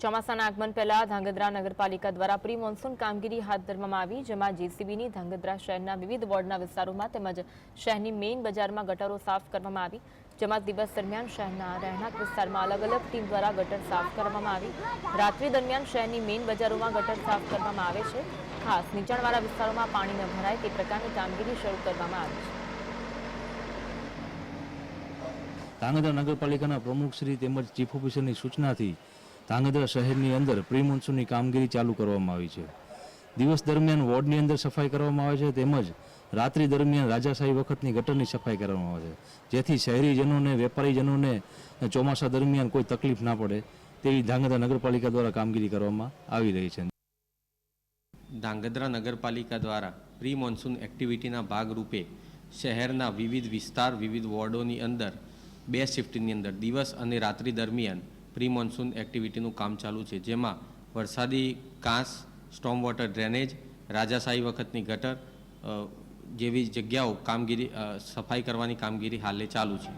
ચોમાસાના આગમન પહેલા ધાંગધ્રા નગરપાલિકા દ્વારા પ્રી મોન્સૂન કામગીરી હાથ ધરવામાં આવી, જેમાં જેસીબીની ધાંગધ્રા શહેરના વિવિધ વોર્ડના વિસ્તારોમાં તેમજ શહેરની મેઇન બજારમાં ગટરો સાફ કરવામાં આવી, જેમાં દિવસ દરમિયાન શહેરના રહેણાંક વિસ્તારમાં અલગ અલગ ટીમ દ્વારા ગટર સાફ કરવામાં આવી. રાત્રિ દરમિયાન શહેરની મેઇન બજારોમાં ગટર સાફ કરવામાં આવે છે. ખાસ નીચાણવાળા વિસ્તારોમાં પાણી ન ભરાય તે પ્રકારની કામગીરી શરૂ કરવામાં આવી છે. ધાંગધ્રા નગરપાલિકાના પ્રમુખશ્રી તેમજ ચીફ ઓફિસરની સૂચનાથી ધાંગધ્રા શહેરની અંદર પ્રી મોન્સૂનની કામગીરી ચાલુ કરવામાં આવી છે. દિવસ દરમિયાન વોર્ડની અંદર સફાઈ કરવામાં આવે છે, તેમજ રાત્રિ દરમિયાન રાજાશાહી વખતની ગટરની સફાઈ કરવામાં આવે છે. જેથી શહેરીજનોને, વેપારીજનોને ચોમાસા દરમિયાન કોઈ તકલીફ ના પડે તેવી ધાંગધ્રા નગરપાલિકા દ્વારા કામગીરી કરવામાં આવી રહી છે. ધાંગધ્રા નગરપાલિકા દ્વારા પ્રી મોન્સૂન એક્ટિવિટીના ભાગરૂપે શહેરના વિવિધ વિસ્તાર, વિવિધ વોર્ડોની અંદર બે શિફ્ટની અંદર દિવસ અને રાત્રિ દરમિયાન પ્રી મોન્સૂન એક્ટિવિટીનું કામ ચાલુ છે, જેમાં વરસાદી કાંસ સ્ટોમ વોટર ડ્રેનેજ, રાજાશાહી વખતની ગટર જેવી જગ્યાઓ કામગીરી સફાઈ કરવાની કામગીરી હાલે ચાલુ છે.